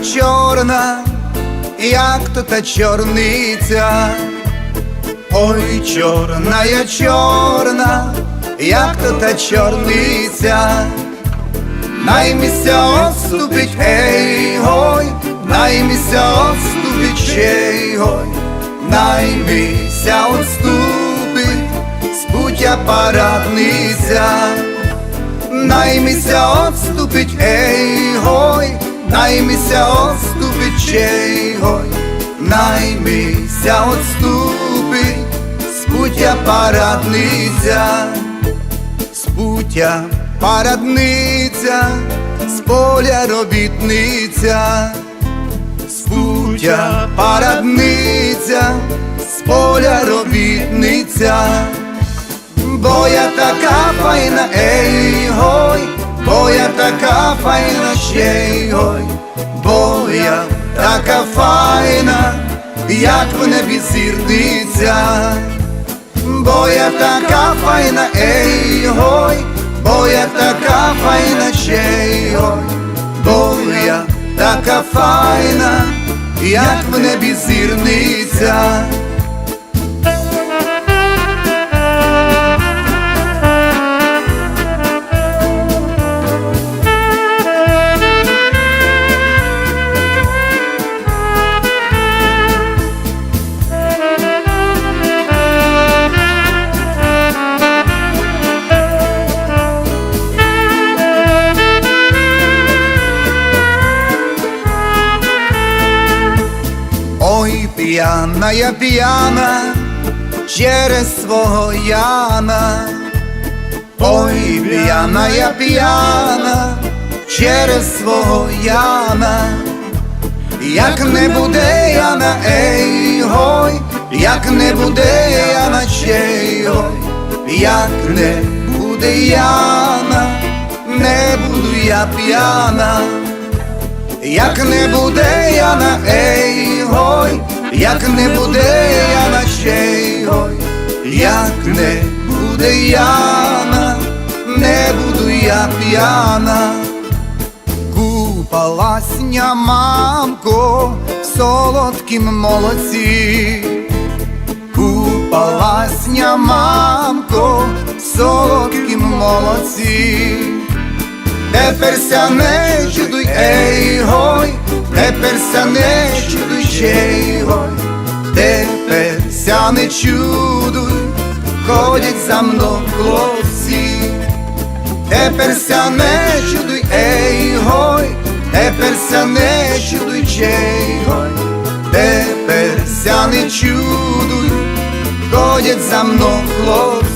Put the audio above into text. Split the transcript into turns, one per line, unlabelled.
чорна, як то та чорниця. Ой, чорна я чорна, як то та чорниця. Наймися отступить, ей гой, наймися отступить, чей гой, наймися отступить, з путя парадниця. Наймися отступить, ей гой, наймися отступить, чей гой, наймися отступить, з путя парадниця, з путя парадниця, з поля робітниця, з путя парадниця, з поля робітниця. Бо я така файна, ей гой, бо я така файна, ще й гой, бо я така файна, як в небі зірниця, бо я така файна, ей гой, бо я така файна, ще й гой, бо я така файна, як в небі зірниця. П'яна я п'яна через свого Яна. Ой, п'яна я п'яна через свого Яна. Як не буде Яна, ей гой, як не буде Яна, чей гой, як не буде Яна, не буду я п'яна. Як не буде Яна, ей гой, як не буде Яна, ще гой, як не буде Яна, не буду я п'яна. Купаласня мамко в солодкім молоці, Купаласня мамко в солодкім молоці. Теперся не чудуй, ей гой, теперся не чудуй, чей гой, теперся не чудуй, ходять за мною хлопці, теперся не чудуй, ей гой, теперся не чудуй, чей гой, теперся не чудуй, ходять за мною хлопці.